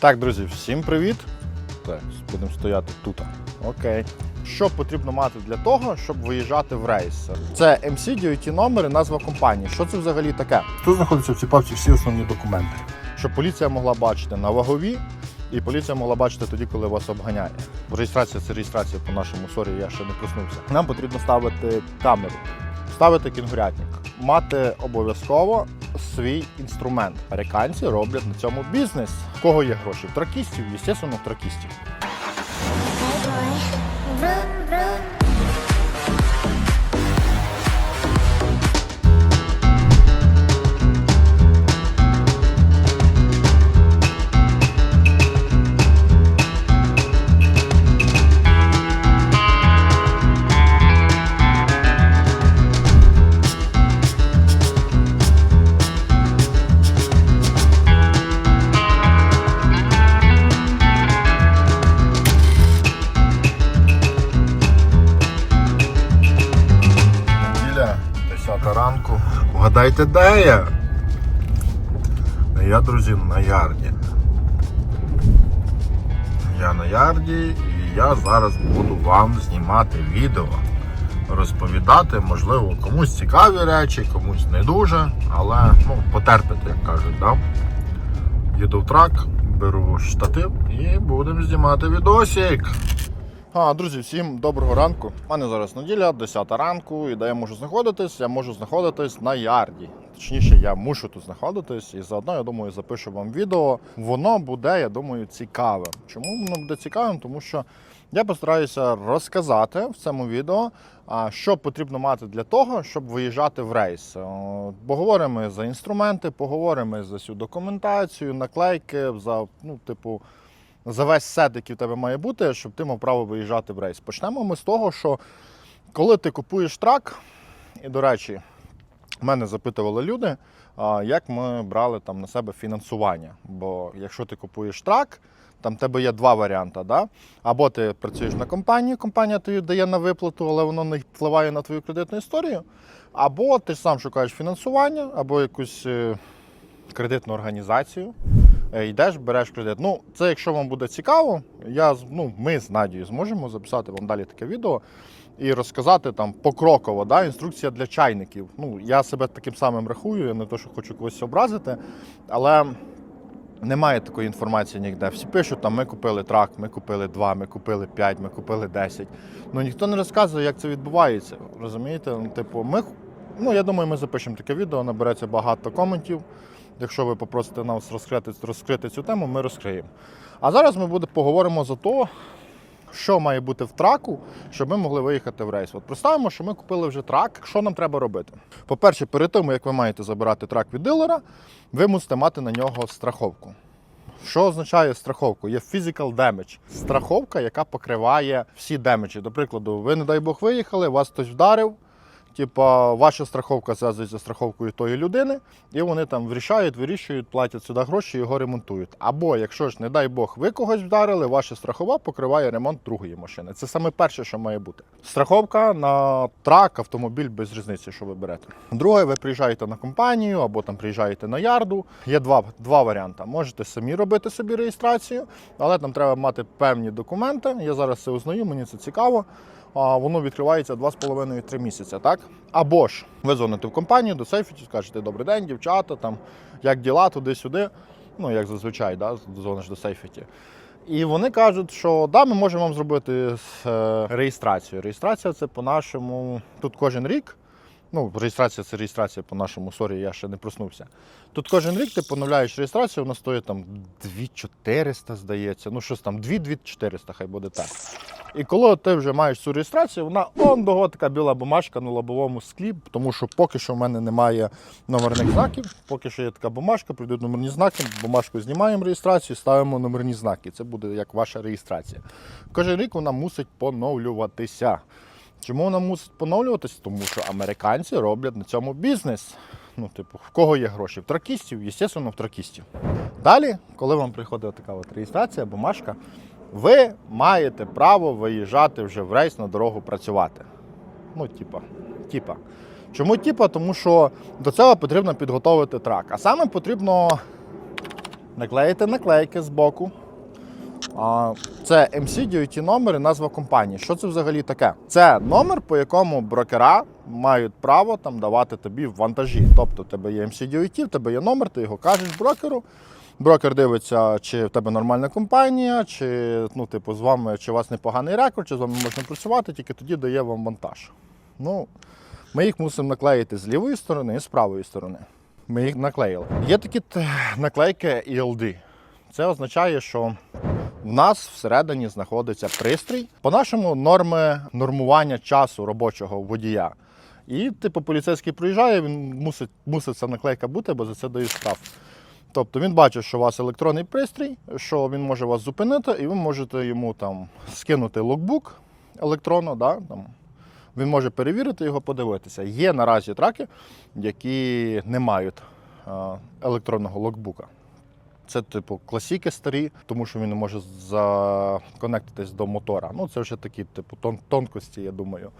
Так, друзі, всім привіт. Так, будемо стояти тут. Окей. Що потрібно мати для того, щоб виїжджати в рейс? Це MC, DOT номер і назва компанії. Що це взагалі таке? Тут знаходяться в цій папці всі основні документи. Щоб поліція могла бачити на вагові, і поліція могла бачити тоді, коли вас обганяє. Реєстрація це реєстрація по нашому сорі, я ще не проснувся. Нам потрібно ставити камеру, ставити кінгурятник, мати обов'язково свій інструмент. Американці роблять на цьому бізнес. В кого є гроші? Тракістів, звісно, тракістів. 10 ранку. Вгадайте, де я? Я, друзі, на ярді. Я на ярді і я зараз буду вам знімати відео. Розповідати, можливо, комусь цікаві речі, комусь не дуже, але ну, потерпите, як кажуть, да? Їду в трак, беру штатив і будемо знімати відосик. А, друзі, всім доброго ранку. У мене зараз неділя, 10 ранку, і де я можу знаходитись? Я можу знаходитись на ярді. Точніше, я мушу тут знаходитись, і заодно, я думаю, запишу вам відео. Воно буде, я думаю, цікавим. Чому воно буде цікавим? Тому що я постараюся розказати в цьому відео, що потрібно мати для того, щоб виїжджати в рейс. Поговоримо за інструменти, поговоримо за цю документацію, наклейки, за ну, типу за весь сет, який в тебе має бути, щоб ти мав право виїжджати в рейс. Почнемо ми з того, що коли ти купуєш трак, і, до речі, мене запитували люди, як ми брали там на себе фінансування. Бо якщо ти купуєш трак, там в тебе є два варіанти. Да? Або ти працюєш на компанії, компанія тобі дає на виплату, але воно не впливає на твою кредитну історію. Або ти сам шукаєш фінансування, або якусь е, кредитну організацію. Е, Йдеш, береш кредит. Ну, це якщо вам буде цікаво, я, ну, ми з Надією зможемо записати вам далі таке відео і розказати там покроково, да, інструкція для чайників. Ну, я себе таким самим рахую, я не то, що хочу когось образити, але немає такої інформації ніде. Всі пишуть, там ми купили трак, ми купили два, ми купили п'ять, ми купили десять. Ну ніхто не розказує, як це відбувається. Розумієте? Ну, типу, ми, ну, я думаю, ми запишемо таке відео, набереться багато коментів. Якщо ви попросите нас розкрити, розкрити цю тему, ми розкриємо. А зараз ми буде, поговоримо за те, що має бути в траку, щоб ми могли виїхати в рейс. От представимо, що ми купили вже трак. Що нам треба робити? По-перше, перед тим, як ви маєте забирати трак від дилера, ви мусите мати на нього страховку. Що означає страховку? Є physical damage. Страховка, яка покриває всі демеджі. До прикладу, ви, не дай Бог, виїхали, вас хтось вдарив. Типа, ваша страховка зв'язується з страховкою тої людини, і вони там вирішають, вирішують, платять сюди гроші його ремонтують. Або, якщо ж, не дай Бог, ви когось вдарили, ваша страхова покриває ремонт другої машини. Це саме перше, що має бути. Страховка на трак, автомобіль без різниці, що ви берете. Друге, ви приїжджаєте на компанію або там приїжджаєте на ярду. Є два, два варіанти. Можете самі робити собі реєстрацію, але там треба мати певні документи. Я зараз це узнаю, мені це цікаво воно відкривається 2,5-3 місяці, так? Або ж ви дзвоните в компанію до сейфіті, скажете добрий день, дівчата, там як діла туди-сюди. Ну, як зазвичай, да, дзвониш до сейфіті. І вони кажуть, що да, ми можемо вам зробити е, реєстрацію. Реєстрація це по-нашому. Тут кожен рік. Ну, реєстрація це реєстрація по нашому сорі, я ще не проснувся. Тут кожен рік ти поновляєш реєстрацію, вона стоїть там 2400, здається. Ну, щось там 2-2400, хай буде так. І коли ти вже маєш цю реєстрацію, вона он дого така біла бумажка на лобовому склі, тому що поки що в мене немає номерних знаків, поки що є така бумажка, прийдуть номерні знаки, бумажку знімаємо реєстрацію, ставимо номерні знаки. Це буде як ваша реєстрація. Кожен рік вона мусить поновлюватися. Чому вона мусить поновлюватися? Тому що американці роблять на цьому бізнес. Ну, типу, в кого є гроші? В тракістів, звісно, в тракістів. Далі, коли вам приходить така от реєстрація, бумажка, ви маєте право виїжджати вже в рейс на дорогу працювати. Ну, типа, типа. Чому типа? Тому що до цього потрібно підготовити трак. А саме потрібно наклеїте наклейки з боку. Це MC DOT номер і назва компанії. Що це взагалі таке? Це номер, по якому брокера мають право там давати тобі вантажі. Тобто, в тебе є MC DOT, в тебе є номер, ти його кажеш брокеру. Брокер дивиться, чи в тебе нормальна компанія, чи ну, типу, з вами, чи у вас непоганий рекорд, чи з вами можна працювати, тільки тоді дає вам вантаж. Ну, ми їх мусимо наклеїти з лівої сторони і з правої сторони. Ми їх наклеїли. Є такі наклейки ELD. Це означає, що в нас всередині знаходиться пристрій. По-нашому норми нормування часу робочого водія. І, типу, поліцейський приїжджає, він мусить, мусить ця наклейка бути, бо за це дають штраф. Тобто він бачить, що у вас електронний пристрій, що він може вас зупинити, і ви можете йому там скинути логбук електронно, да, там, він може перевірити його, подивитися. Є наразі траки, які не мають е, електронного логбука. Це, типу, класіки старі, тому що він не може законектитись до мотора. Ну, це вже такі, типу, тон- тонкості, я думаю.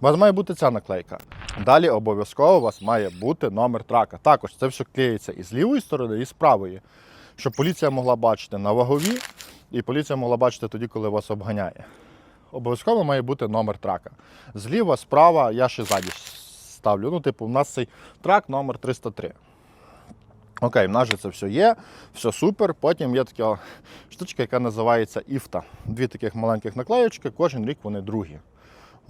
У вас має бути ця наклейка. Далі обов'язково у вас має бути номер трака. Також це все клеїться і з лівої сторони, і з правої, щоб поліція могла бачити на вагові, і поліція могла бачити тоді, коли вас обганяє. Обов'язково має бути номер трака. Зліва, справа, я ще ззаді ставлю. Ну, типу, у нас цей трак номер 303. Окей, в нас же це все є, все супер. Потім є така штучка, яка називається іфта. Дві таких маленьких наклеєчки, кожен рік вони другі.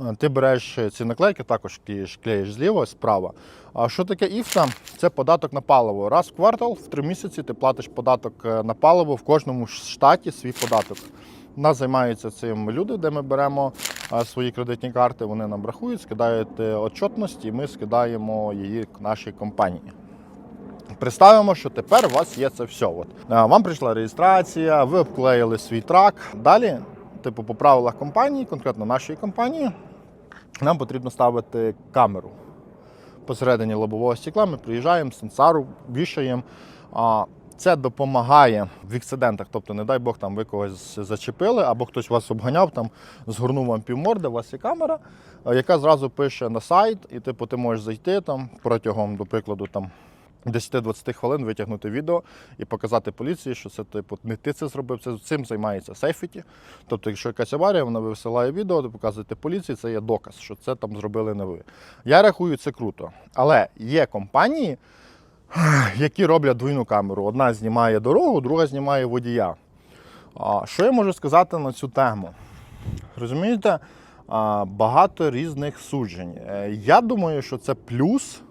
Е, Ти береш ці наклейки, також клеїш, зліва, справа. А що таке іфта? Це податок на паливо. Раз в квартал, в три місяці ти платиш податок е, на паливо в кожному штаті свій податок. Нас займаються цим люди, де ми беремо е, свої кредитні карти, вони нам рахують, скидають отчетність, і ми скидаємо її нашій компанії. Представимо, що тепер у вас є це все. От. Е, Вам прийшла реєстрація, ви обклеїли свій трак. Далі, типу, по правилах компанії, конкретно нашої компанії, нам потрібно ставити камеру. Посередині лобового стекла ми приїжджаємо, сенсару вішаємо. Це допомагає в інцидентах, тобто, не дай Бог, там ви когось зачепили, або хтось вас обганяв, там згорнув вам півморди, у вас є камера, е, яка зразу пише на сайт, і типу, ти можеш зайти там протягом, до прикладу, там 10-20 хвилин витягнути відео і показати поліції, що це типу не ти це зробив, це цим займається сейфіті. Тобто, якщо якась аварія, вона висилає відео, то показуєте поліції, це є доказ, що це там зробили не ви. Я рахую, це круто. Але є компанії, які роблять двійну камеру. Одна знімає дорогу, друга знімає водія. Що я можу сказати на цю тему? Розумієте, багато різних суджень. Е, Я думаю, що це плюс.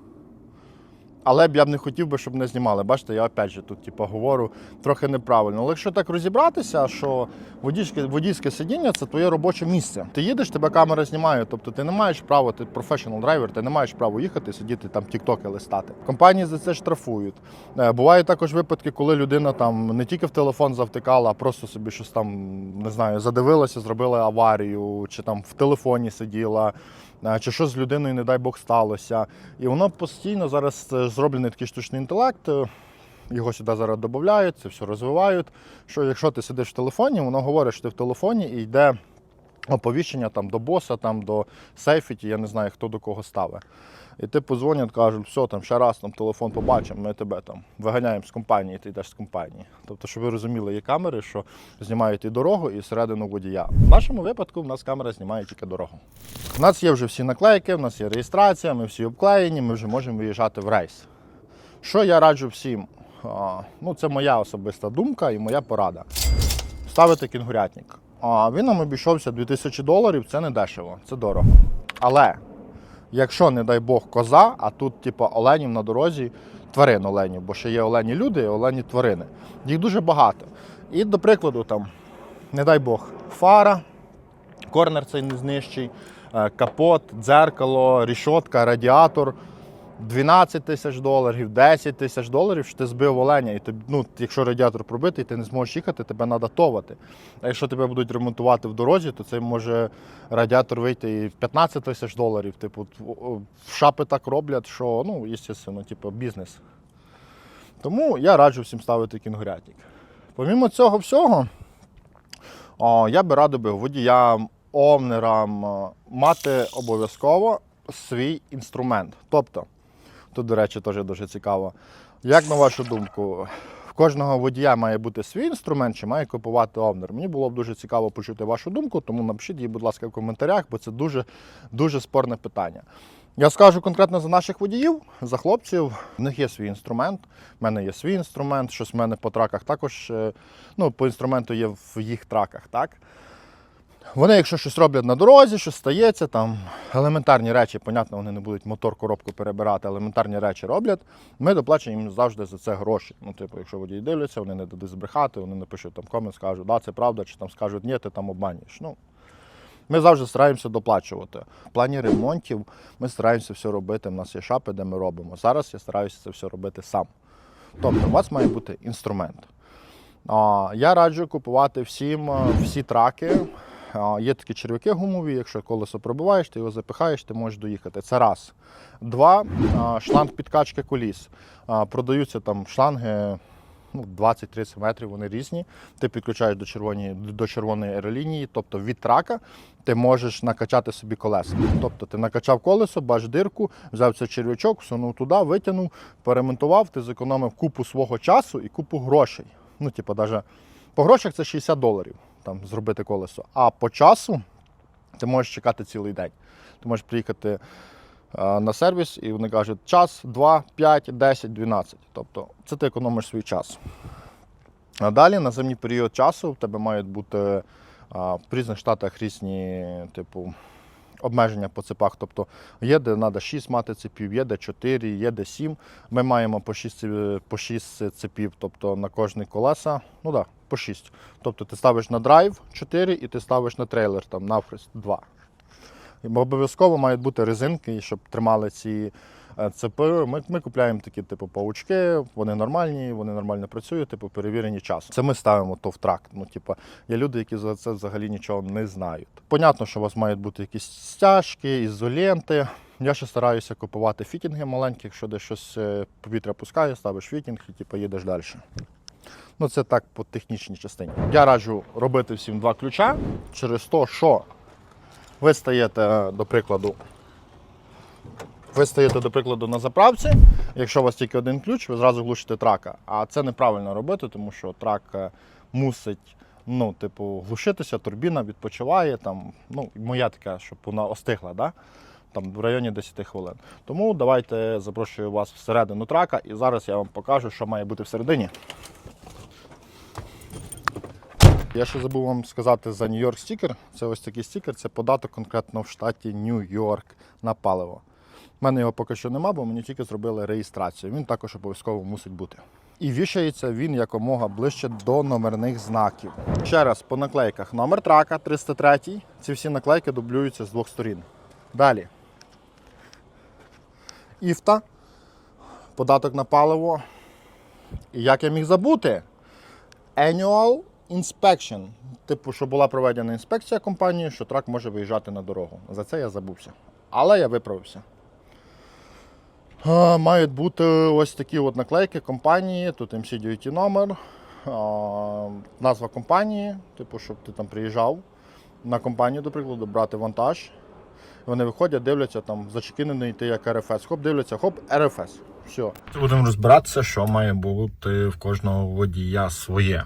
Але б я б не хотів би, щоб не знімали. Бачите, я опять же тут типу, говорю трохи неправильно. Але якщо так розібратися, що водійське, водійське сидіння це твоє робоче місце. Ти їдеш, тебе камера знімає, тобто ти не маєш права, ти професіонал драйвер, ти не маєш права їхати, сидіти там тіктоки листати. Компанії за це штрафують. Е, Бувають також випадки, коли людина там не тільки в телефон завтикала, а просто собі щось там не знаю, задивилася, зробила аварію, чи там в телефоні сиділа. Е, Чи що з людиною, не дай Бог, сталося. І воно постійно зараз е, зроблений такий штучний інтелект. е, Його сюди зараз додають, це все розвивають. Що якщо ти сидиш в телефоні, воно говорить, що ти в телефоні і йде оповіщення там до боса, там до сейфіті, я не знаю, хто до кого ставить. І ти подзвонять, кажуть, все, там ще раз там телефон побачимо, ми тебе там виганяємо з компанії, ти йдеш з компанії. Тобто, щоб ви розуміли, є камери, що знімають і дорогу, і середину водія. В нашому випадку в нас камера знімає тільки дорогу. У нас є вже всі наклейки, у нас є реєстрація, ми всі обклеєні, ми вже можемо виїжджати в рейс. Що я раджу всім? Ну, це моя особиста думка і моя порада. Ставити кінгурятник. Він нам обійшовся 2000 доларів, це не дешево, це дорого. Але якщо, не дай Бог, коза, а тут, типу, оленів на дорозі, тварин оленів, бо ще є олені люди і олені тварини. Їх дуже багато. І, до прикладу, там, не дай Бог, фара, корнер цей не знищий, е, капот, дзеркало, рішотка, радіатор. 12 тисяч доларів, 10 тисяч доларів, що ти збив оленя, і тобі, ну, якщо радіатор пробитий, ти не зможеш їхати, тебе треба товати. А якщо тебе будуть ремонтувати в дорозі, то це може радіатор вийти і в 15 тисяч доларів. Типу, в- шапи так роблять, що ну, звісно, типу, бізнес. Тому я раджу всім ставити кінгурятник. Помімо цього всього, о, я би радив водіям, овнерам мати обов'язково свій інструмент. Тобто, тут, до речі, теж дуже цікаво. Як на вашу думку, в кожного водія має бути свій інструмент, чи має купувати овнер. Мені було б дуже цікаво почути вашу думку, тому напишіть її, будь ласка, в коментарях, бо це дуже, дуже спорне питання. Я скажу конкретно за наших водіїв, за хлопців. В них є свій інструмент. У мене є свій інструмент, щось в мене по траках також. е, Ну, по інструменту є в їх траках, так? Вони, якщо щось роблять на дорозі, щось стається, там елементарні речі, понятно, вони не будуть мотор, коробку перебирати, елементарні речі роблять. Ми доплачуємо їм завжди за це гроші. Ну, типу, якщо водії дивляться, вони не дадуть збрехати, вони напишуть там комент, скажуть, да, це правда, чи там скажуть, ні, ти там обманюєш. Ну, ми завжди стараємося доплачувати. В плані ремонтів ми стараємося все робити. У нас є шапи, де ми робимо. Зараз я стараюся це все робити сам. Тобто, у вас має бути інструмент. А, Я раджу купувати всім всі траки. Є такі черв'яки гумові, якщо колесо пробиваєш, ти його запихаєш, ти можеш доїхати. Це раз. Два шланг підкачки коліс. Продаються там шланги ну, 20-30 метрів, вони різні. Ти підключаєш до червоної, до червоної аеролінії, тобто від трака ти можеш накачати собі колеса. Тобто ти накачав колесо, бач дирку, взяв цей черв'ячок, всунув туди, витягнув, перемонтував, ти зекономив купу свого часу і купу грошей. Ну, типу, навіть по грошах це 60 доларів там, зробити колесо. А по часу ти можеш чекати цілий день. Ти можеш приїхати е, на сервіс і вони кажуть час, 2, 5, 10, 12. Тобто це ти економиш свій час. А далі на зимній період часу в тебе мають бути в різних штатах різні, типу, обмеження по цепах. Тобто є, де треба 6 мати цепів, є де 4, є де 7. Ми маємо по 6, по 6 цепів, тобто на кожні колеса, ну так, да, по 6. Тобто ти ставиш на драйв 4 і ти ставиш на трейлер там на фрест 2. І Обов'язково мають бути резинки, щоб тримали ці е. Ми, ми купляємо такі, типу, паучки, вони нормальні, вони нормально працюють, типу, перевірені часом. Це ми ставимо то в тракт. Ну, типу, є люди, які за це взагалі нічого не знають. Понятно, що у вас мають бути якісь стяжки, ізоленти. Я ще стараюся купувати фітінги маленькі, якщо десь щось е, повітря пускає, ставиш фітінг і типу, їдеш далі. Ну, це так по технічній частині. Я раджу робити всім два ключа через те, що ви стаєте, до прикладу, ви стаєте, до прикладу, на заправці. Якщо у вас тільки один ключ, ви зразу глушите трака. А це неправильно робити, тому що трак е, мусить ну, типу, глушитися, турбіна відпочиває. Там, ну, моя така, щоб вона остигла, да? там в районі 10 хвилин. Тому давайте запрошую вас всередину трака, і зараз я вам покажу, що має бути всередині. Я ще забув вам сказати за Нью-Йорк стікер. Це ось такий стікер, це податок конкретно в штаті Нью-Йорк на паливо. У мене його поки що нема, бо мені тільки зробили реєстрацію. Він також обов'язково мусить бути. І вішається він якомога ближче до номерних знаків. Ще раз по наклейках. Номер трака 303. Ці всі наклейки дублюються з двох сторін. Далі. Іфта. Податок на паливо. І як я міг забути? Annual Inspection. Типу, що була проведена інспекція компанії, що трак може виїжджати на дорогу. За це я забувся. Але я виправився. А, Мають бути ось такі от наклейки компанії, тут MC Duty номер, назва компанії, типу, щоб ти там приїжджав на компанію, до прикладу, брати вантаж. Вони виходять, дивляться там, зачекінений ти як РФС. Хоп, дивляться, хоп, РФС. Все. Будемо розбиратися, що має бути в кожного водія своє.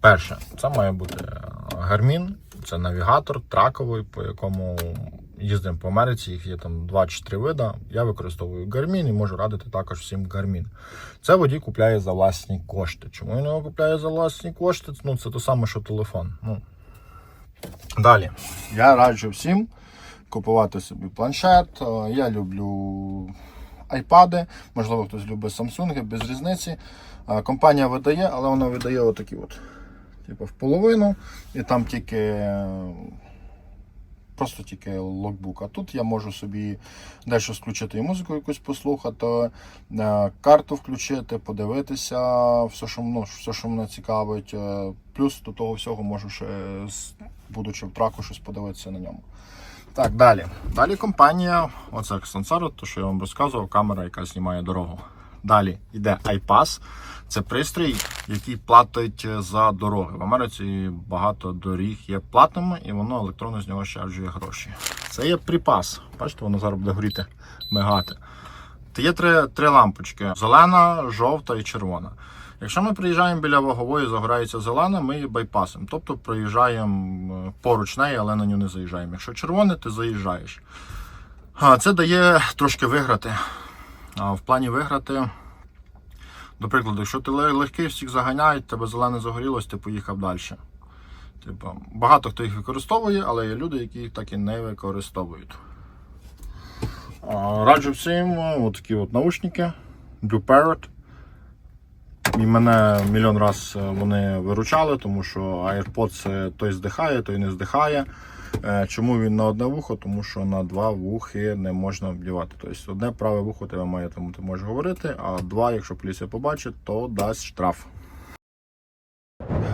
Перше, це має бути гармін, це навігатор траковий, по якому їздимо по Америці, їх є там 2 чи 3 вида. Я використовую Garmin і можу радити також всім Garmin. Це водій купляє за власні кошти. Чому він його купляє за власні кошти? Ну, це те саме, що телефон. Ну. Далі. Я раджу всім купувати собі планшет. Е, Я люблю айпади, можливо, хтось любить Samsung, без різниці. Е, Компанія видає, але вона видає отакі от. Типу в половину, і там тільки е, просто тільки логбук. А тут я можу собі дещо включити і музику якусь послухати, е, карту включити, подивитися, все, що, ну, все, що мене цікавить. Е, Плюс до того всього можу ще, будучи в траку, щось подивитися на ньому. Так, далі. Далі компанія, оце Сансара, то що я вам розказував, камера, яка знімає дорогу. Далі йде iPass. Це пристрій, який платить за дороги. В Америці багато доріг є платними, і воно електронно з нього щарджує гроші. Це є припас. Бачите, воно зараз буде горіти, мигати. Є три, три лампочки: зелена, жовта і червона. Якщо ми приїжджаємо біля вагової, загорається зелена, ми її байпасимо. Тобто проїжджаємо е, поруч неї, але на нього не заїжджаємо. Якщо червоне, ти заїжджаєш. А це дає трошки виграти. В плані виграти, до прикладу, якщо ти легкий, всіх заганяють, тебе зелене загорілось, ти поїхав далі. Типу, багато хто їх використовує, але є люди, які їх так і не використовують. Раджу всім е, от наушники Blue Parrot. І мене мільйон раз е, вони виручали, тому що AirPods е, той здихає, той не здихає. Е, Чому він на одне вухо? Тому що на два вухи не можна вдівати. Тобто одне праве вухо тебе має, тому ти можеш говорити, а два, якщо поліція побачить, то дасть штраф.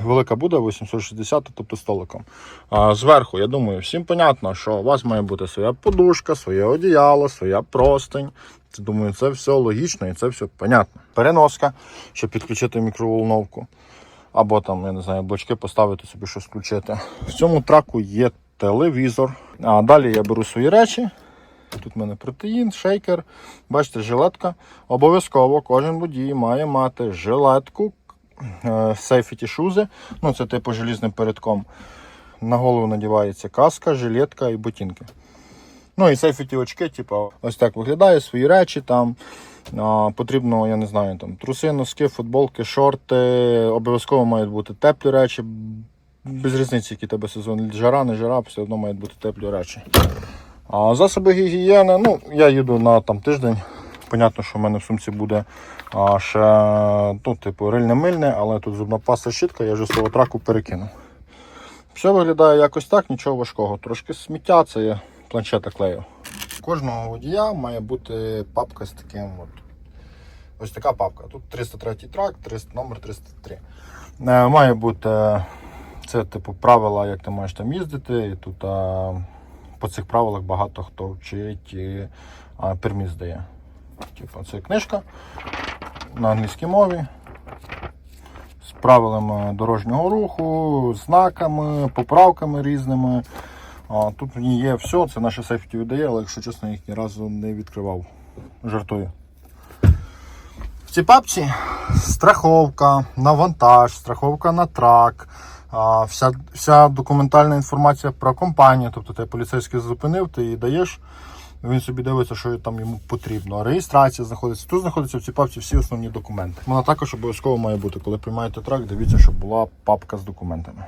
Велика буде 860, тобто столиком. А зверху, я думаю, всім понятно, що у вас має бути своя подушка, своє одіяло, своя простень. Це, думаю, це все логічно і це все понятно. Переноска, щоб підключити мікроволновку. Або там, я не знаю, бочки поставити собі щось включити. В цьому траку є телевізор. А далі я беру свої речі. Тут в мене протеїн, шейкер, бачите, жилетка. Обов'язково кожен водій має мати жилетку, сейфіті шузи. Ну, це типу желізним передком. На голову надівається каска, жилетка і ботинки. Ну і сейфіті очки, типу, ось так виглядає, свої речі там. А, потрібно, я не знаю, там труси, носки, футболки, шорти. Обов'язково мають бути теплі речі. Без різниці, який тебе сезон. Жара, не жара, все одно мають бути теплі речі. А засоби гігієни, ну, я їду на там тиждень. Понятно, що в мене в сумці буде а, ще ну, типу, рильне мильне, але тут зубна паста щітка, я вже свого траку перекинув. Все виглядає якось так, нічого важкого. Трошки сміття, це я планшета клею. Кожного водія має бути папка з таким. От. Ось така папка. Тут 303 трак, 300, номер 303. Е, має бути це типу правила, як ти маєш там їздити. І тут а, по цих правилах багато хто вчить і а, перміс дає. Типу, це книжка на англійській мові з правилами дорожнього руху, знаками, поправками різними. А, тут в ній є все, це наше сейфті видає, але якщо чесно, їх ні разу не відкривав. Жартую. В цій папці страховка на вантаж, страховка на трак, вся, вся документальна інформація про компанію. Тобто ти поліцейський зупинив, ти її даєш, він собі дивиться, що там йому потрібно. Реєстрація знаходиться. Тут знаходяться в цій папці всі основні документи. Вона також обов'язково має бути. Коли приймаєте трак, дивіться, щоб була папка з документами.